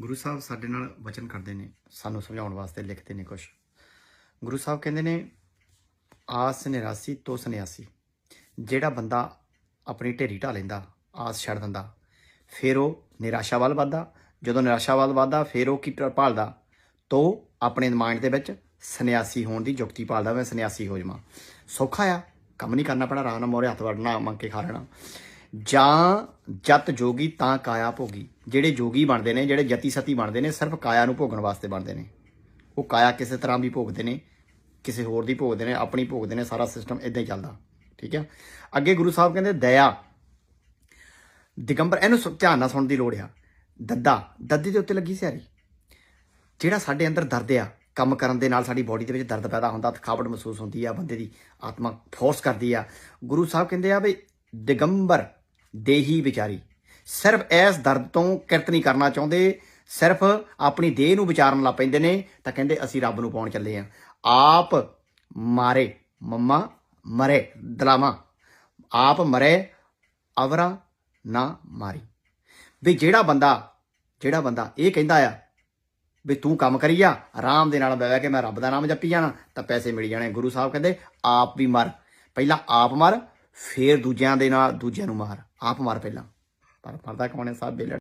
ਗੁਰੂ ਸਾਹਿਬ ਸਾਡੇ ਨਾਲ ਵਚਨ ਕਰਦੇ ਨੇ, ਸਾਨੂੰ ਸਮਝਾਉਣ ਵਾਸਤੇ ਲਿਖਦੇ ਨੇ ਕੁਝ ਗੁਰੂ ਸਾਹਿਬ ਕਹਿੰਦੇ ਨੇ, ਆਸ ਨਿਰਾਸੀ ਤੋ ਸੰਨਿਆਸੀ। ਜਿਹੜਾ ਬੰਦਾ ਆਪਣੀ ਢੇਰੀ ਢਾ ਲੈਂਦਾ, ਆਸ ਛੱਡ ਦਿੰਦਾ, ਫਿਰ ਉਹ ਨਿਰਾਸ਼ਾ ਵੱਲ ਵੱਧਦਾ। ਜਦੋਂ ਨਿਰਾਸ਼ਾ ਵੱਲ ਵੱਧਦਾ, ਫਿਰ ਉਹ ਕੀ ਟ- ਭਾਲਦਾ? ਤੋ ਆਪਣੇ ਮਾਈਂਡ ਦੇ ਵਿੱਚ ਸੰਨਿਆਸੀ ਹੋਣ ਦੀ ਯੁਕਤੀ ਭਾਲਦਾ, ਮੈਂ ਸੰਨਿਆਸੀ ਹੋ ਜਾਵਾਂ। ਸੌਖਾ ਆ, ਕੰਮ ਨਹੀਂ ਕਰਨਾ ਪੈਣਾ ਆਰਾਮ ਨਾਲ ਮੋਰੇ ਹੱਥ ਵੜਨਾ, ਮੰਗ ਕੇ ਖਾ ਲੈਣਾ। ਜਾਂ ਜਤ ਜੋਗੀ ਤਾਂ ਕਾਇਆ ਭੋਗੀ। ਜਿਹੜੇ ਜੋਗੀ ਬਣਦੇ ਨੇ, ਜਿਹੜੇ ਜਤੀ ਸਤੀ ਬਣਦੇ ਨੇ, ਸਿਰਫ ਕਾਇਆ ਨੂੰ ਭੋਗਣ ਵਾਸਤੇ ਬਣਦੇ ਨੇ। ਉਹ ਕਾਇਆ ਕਿਸੇ ਤਰ੍ਹਾਂ ਵੀ ਭੋਗਦੇ ਨੇ, ਕਿਸੇ ਹੋਰ ਦੀ ਭੋਗਦੇ ਨੇ, ਆਪਣੀ ਭੋਗਦੇ ਨੇ, ਸਾਰਾ ਸਿਸਟਮ ਇਦਾਂ ਹੀ ਚੱਲਦਾ। ਠੀਕ ਹੈ ਅੱਗੇ ਗੁਰੂ ਸਾਹਿਬ ਕਹਿੰਦੇ, ਦਇਆ। ਦਿਗੰਬਰ, ਇਹਨੂੰ ਸੁ- ਧਿਆਨ ਨਾਲ ਸੁਣਨ ਦੀ ਲੋੜ ਆ। ਦੱਦਾ, ਦੱਦੀ ਦੇ ਉੱਤੇ ਲੱਗੀ ਸਿਆਰੀ। ਜਿਹੜਾ ਸਾਡੇ ਅੰਦਰ ਦਰਦ ਆ, ਕੰਮ ਕਰਨ ਦੇ ਨਾਲ ਸਾਡੀ ਬਾਡੀ ਦੇ ਵਿੱਚ ਦਰਦ ਪੈਦਾ ਹੁੰਦਾ, ਥਕਾਵਟ ਮਹਿਸੂਸ ਹੁੰਦੀ ਆ, ਬੰਦੇ ਦੀ ਆਤਮਾ ਫੋਰਸ ਕਰਦੀ ਆ। ਗੁਰੂ ਸਾਹਿਬ ਕਹਿੰਦੇ ਆ ਵੀ ਦਿਗੰਬਰ, ਦੇਹੀ ਵਿਚਾਰੀ। ਸਿਰਫ ਇਸ ਦਰਦ ਤੋਂ ਕਿਰਤ ਨਹੀਂ ਕਰਨਾ ਚਾਹੁੰਦੇ, ਸਿਰਫ ਆਪਣੀ ਦੇਹ ਨੂੰ ਵਿਚਾਰਨ ਲੱਗ ਪੈਂਦੇ ਨੇ, ਤਾਂ ਕਹਿੰਦੇ ਅਸੀਂ ਰੱਬ ਨੂੰ ਪਾਉਣ ਚੱਲੇ ਆ। ਆਪ ਮਾਰੇ, ਮੰਮਾ ਮਰੇ, ਦਲਾਮਾ। ਆਪ ਮਰੇ, ਅਵਰਾ ਨਾ ਮਾਰੀ। ਵੀ ਜਿਹੜਾ ਬੰਦਾ ਜਿਹੜਾ ਬੰਦਾ ਇਹ ਕਹਿੰਦਾ ਆ ਵੀ ਤੂੰ ਕੰਮ ਕਰੀ ਜਾ, ਆਰਾਮ ਦੇ ਨਾਲ ਬਹਿ ਕੇ ਮੈਂ ਰੱਬ ਦਾ ਨਾਮ ਜਪੀ ਜਾਣਾ, ਤਾਂ ਪੈਸੇ ਮਿਲ ਜਾਣੇ। ਗੁਰੂ ਸਾਹਿਬ ਕਹਿੰਦੇ, ਆਪ ਵੀ ਮਰ। ਪਹਿਲਾਂ ਆਪ ਮਰ, ਫੇਰ ਦੂਜਿਆਂ ਦੇ ਨਾਲ, ਦੂਜਿਆਂ ਨੂੰ ਮਾਰ। ਆਪ ਮਰ ਪਹਿਲਾਂ। తన పరదా కమనే సాబ్ వెళ్ళాడు